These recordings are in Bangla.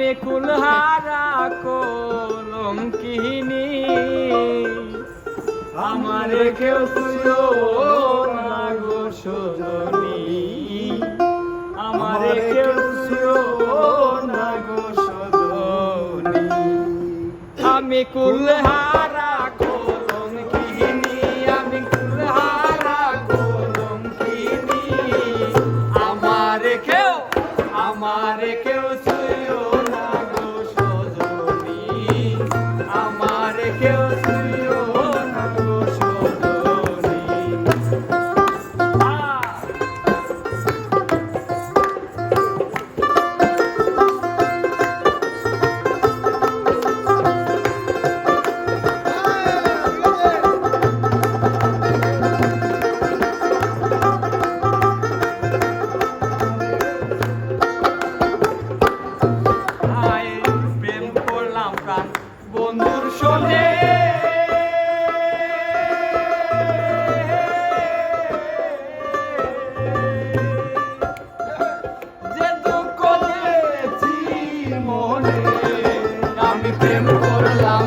আমি কুলহারা কলঙ্কিনী। আমার কেউ তুইও না গো আমার কেউ তুইও না গো সজনী। আমি কুলহারা మోనే నా ప్రేమ కోరలా.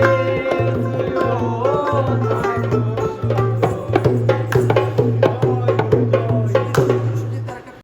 Thank you.